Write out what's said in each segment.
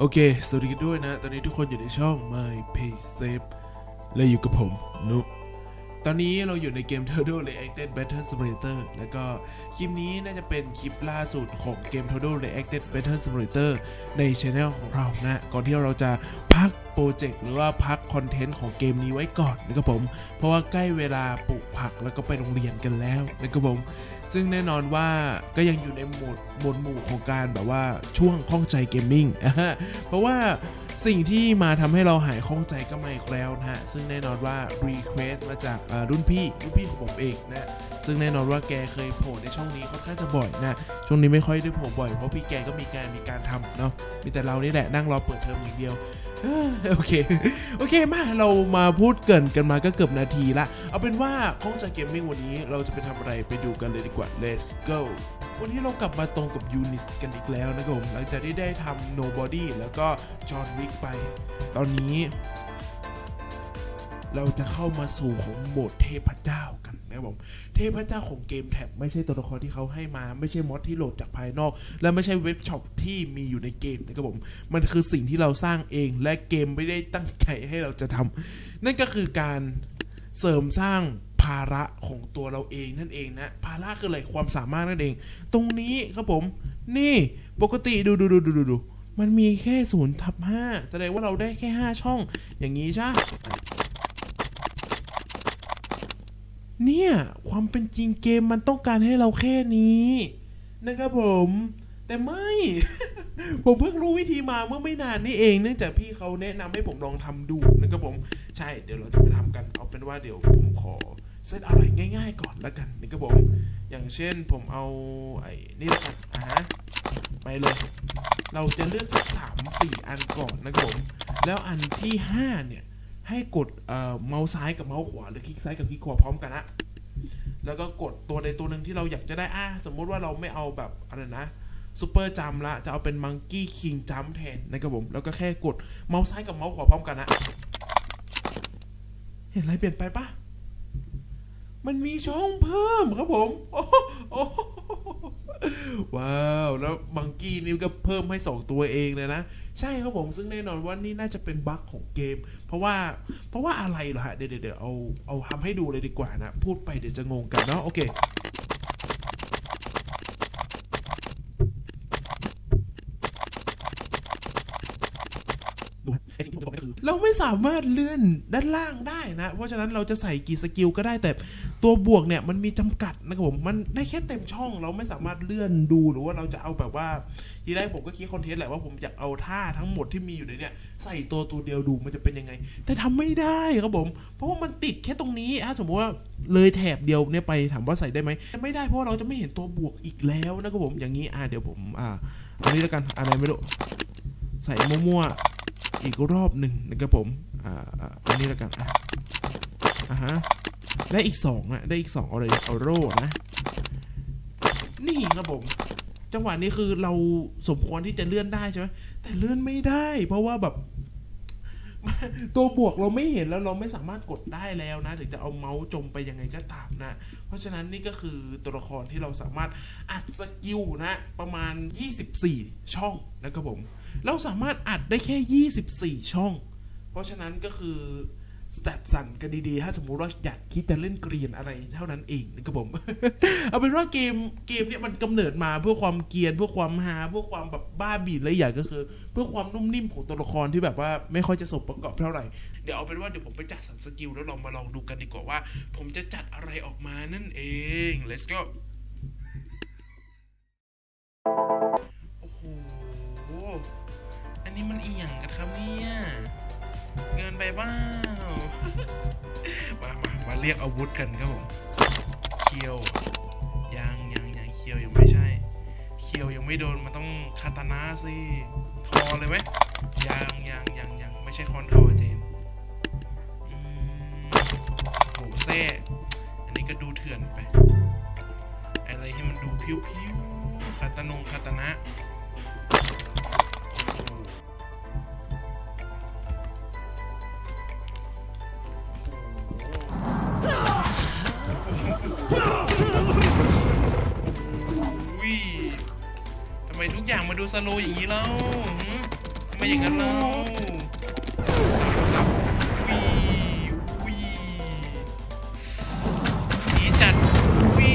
โอเค สวัสดีกันด้วยนะ ตอนนี้ทุกคนอยู่ในช่อง My Pay Safe และอยู่กับผมนุกตอนนี้เราอยู่ในเกม Turtle Reacted Battle Simulator แล้วก็คลิปนี้น่าจะเป็นคลิปล่าสุดของเกม Turtle Reacted Battle Simulator ในช anel ของเรานะ ก่อนที่เราจะพักโปรเจกต์หรือว่าพักคอนเทนต์ของเกมนี้ไว้ก่อนนะครับผม เพราะว่าใกล้เวลาปลูกผักแล้วก็ไปโรงเรียนกันแล้วนะครับผมซึ่งแน่นอนว่าก็ยังอยู่ในโหมดหมวดหมู่ของการแบบว่าช่วงข้องใจเกมมิ่งอะฮะเพราะว่าสิ่งที่มาทำให้เราหายข้องใจก็มาอีกแล้วนะฮะ ซึ่งแน่นอนว่ารีเควสมาจากอ่ารุ่นพี่รุ่นพี่ของผมเองนะ ซึ่งแน่นอนว่าแกเคยโผล่ในช่องนี้ค่อนข้างจะบ่อยนะ ช่วงนี้ไม่ค่อยได้โผล่บ่อย เพราะพี่แกก็มีการมีการทำเนาะ มีแต่เรานี่แหละนั่งรอเปิดเทอมอย่างเดียว โอเค โอเคมาเรามาพูดเกินกันมาก็เกือบนาทีละ เอาเป็นว่าข้องใจเกมมิ่งวันนี้เราจะไปทำอะไรไปดูกันเลยดีกว่า let's go วันนี้เรากลับมาตรงกับยูนิสกันอีกแล้วนะครับผม หลังจากที่ได้ทำ nobody แล้วก็จอห์นวิกไป ตอนนี้ เราจะเข้ามาสู่ของโหมดเทพเจ้ากันนะครับผม เทพเจ้าของเกมแท็บไม่ใช่ตัวละครที่เขาให้มา ไม่ใช่มอดที่โหลดจากภายนอก และไม่ใช่เว็บช็อปที่มีอยู่ในเกมนะครับผม มันคือสิ่งที่เราสร้างเองและเกมไม่ได้ตั้งใจให้เราจะทำนั่นก็คือการเสริมสร้าง ภาระของตัวเราเองนั่นเองนะภาระคืออะไรความสามารถนั่นเอง ตรงนี้ครับผม นี่ปกติดูดูดูดูดูดูมันมีแค่ศูนย์ทับห้าแสดงว่าเราได้แค่ห้าช่อง อย่างนี้ใช่เนี่ยความเป็นจริงเกมมันต้องการให้เราแค่นี้นะครับผม แต่ไม่ ผมเพิ่งรู้วิธีมาเมื่อไม่นานนี่เอง เนื่องจากพี่เขาแนะนำให้ผมลองทำดูนะครับผม ใช่เดี๋ยวเราจะไปทำกันเอาเป็นว่าเดี๋ยวผมขอ เซตอะไรง่ายๆก่อนแล้วกันนะครับผมอย่างเช่นผมเอาไอ้นี่ละกันอะฮะไปเลย เราจะเลือกสักสามสี่อันก่อนนะครับผมแล้วอันที่ห้าเนี่ยให้กดเอ่อเมาส์ซ้ายกับเมาส์ขวาหรือคลิกซ้ายกับคลิกขวาพร้อมกันนะแล้วก็กดตัวใดตัวหนึ่งที่เราอยากจะได้อะสมมุติว่าเราไม่เอาแบบอะไรนะซูเปอร์จัมละจะเอาเป็นมังกี้คิงจัมแทนนะครับผมแล้วก็แค่กดเมาส์ซ้ายกับเมาส์ขวาพร้อมกันนะเห็นอะไรเปลี่ยนไปปะ มันมีช่องเพิ่มครับผมโอ้โหโอ้โหว้าวแล้วมังกี้นี่ก็เพิ่มให้สองตัวเองเลยนะ ใช่ครับผมซึ่งแน่นอนว่านี่น่าจะเป็นบั๊กของเกม เพราะว่าเพราะว่าอะไรเหรอฮะเดี๋ยวเดี๋ยวเดี๋ยวเอาเอาทำให้ดูเลยดีกว่านะ พูดไปเดี๋ยวจะงงกันเนาะโอเค เราไม่สามารถเลื่อนด้านล่างได้นะ เพราะฉะนั้นเราจะใส่กี่สกิลก็ได้แต่ตัวบวกเนี่ยมันมีจำกัดนะครับผมมันได้แค่เต็มช่องเราไม่สามารถเลื่อนดูหรือว่าเราจะเอาแบบว่าทีแรกผมก็คิดคอนเทนต์แหละว่าผมอยากเอาท่าทั้งหมดที่มีอยู่ในเนี่ยใส่ตัวตัวเดียวดูมันจะเป็นยังไง แต่ทำไม่ได้ครับผม เพราะว่ามันติดแค่ตรงนี้ถ้าสมมติว่าเลยแถบเดียวเนี่ยไปถามว่าใส่ได้ไหมไม่ได้เพราะเราจะไม่เห็นตัวบวกอีกแล้วนะครับผมอย่างนี้อะเดี๋ยวผมอ่าอันนี้แล้วกันอะไรไม่รู้ใส่มั่วๆ อีกรอบหนึ่งนะครับผม อ่าอันนี้แล้วกันอะฮะและอีกสองนะได้อีกสองเอาเลยเอาโร่นะ นี่ครับผม จังหวะนี้คือเราสมควรที่จะเลื่อนได้ใช่ไหมแต่เลื่อนไม่ได้ เพราะว่าแบบ ตัวบวกเราไม่เห็นแล้วเราไม่สามารถกดได้แล้วนะถึงจะเอาเมาส์จมไปยังไงก็ตามนะ เพราะฉะนั้นนี่ก็คือตัวละครที่เราสามารถอัดสกิลนะ ประมาณ 24 ช่องนะครับผม เราสามารถอัดได้แค่ 24 ช่อง เพราะฉะนั้นก็คือ จัดสรรกันดีๆ ถ้าสมมุติว่าอยากคิดจะเล่นเกรียนอะไรเท่านั้นเองนะครับผม เอาเป็นว่าเกมเกมเนี่ยมันกำเนิดมาเพื่อความเกียนเพื่อความฮาเพื่อความแบบบ้าบีดและอย่างก็คือ เพื่อความนุ่มนิ่มของตัวละครที่แบบว่าไม่ค่อยจะสมประกอบเท่าไหร่ เดี๋ยวเอาเป็นว่าเดี๋ยวผมไปจัดสรรสกิลแล้วลองมาลองดูกันดีกว่าว่า ผมจะจัดอะไรออกมานั่นเอง let's go โอ้โหอันนี้มันอีหยังกันครับเนี่ยเงินไปเปล่า มามามาเรียกอาวุธกันครับผมเคียวยังยังยังเคียวยังไม่ใช่เคียวยังไม่โดนมันต้องคาตานะสิคอเลยไหมยังยังยังยังไม่ใช่คอนคอเจนโหเซ่อันนี้ก็ดูเถื่อนไป อะไรให้มันดูพิ้วพิ้วๆคาตานงคาตานะ ไมทุกอย่างมาดูสโลอย่างนี้แล้วหืมำไมอย่างนั้นเล่าวีวีหนีจัดวี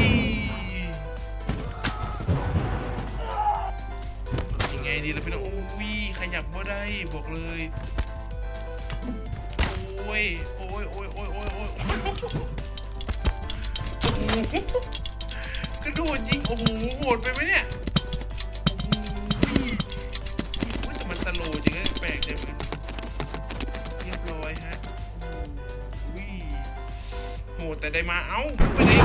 ยังไงดีล่ะพี่น้องโอ้วีขยับบ่ได้บอกเลยโอ้ยโอ้ยโอ้ยโอ้ยโอ้ยโอ้ยโอ้โหกระโดดยิงโอ้โหโหดไปไหมเนี่ย ได้มา เอ้าไปเลย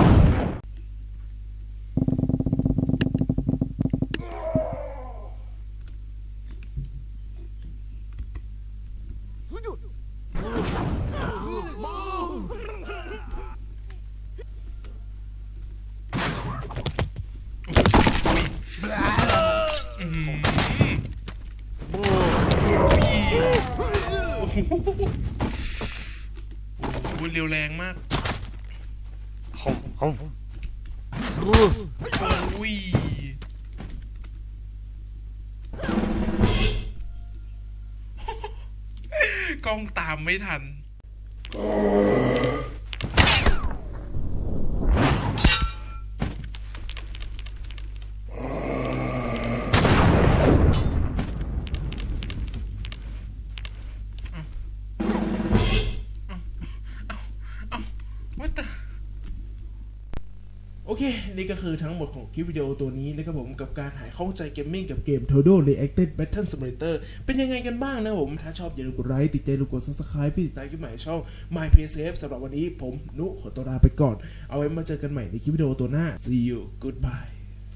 อื้อหือโอ้โหโอ้โหเร็วแรงมาก โอ้ยกล้องตามไม่ทัน เค นี่ก็คือทั้งหมดของคลิปวิดีโอตัวนี้นะครับผมกับการหายเข้าใจเกมมิ่งกับเกม Todo Reacted Battle Simulator เป็นยังไงกันบ้างนะผม ถ้าชอบอย่าลืมกดไลค์ติดใจลืมกด subscribe พี่ติดตามคลิปใหม่ช่อง My p Safe สำหรับวันนี้ผมนุขอตัวลาไปก่อน เอาไว้มาเจอกันใหม่ในคลิปวิดีโอตัวหน้า see you goodbye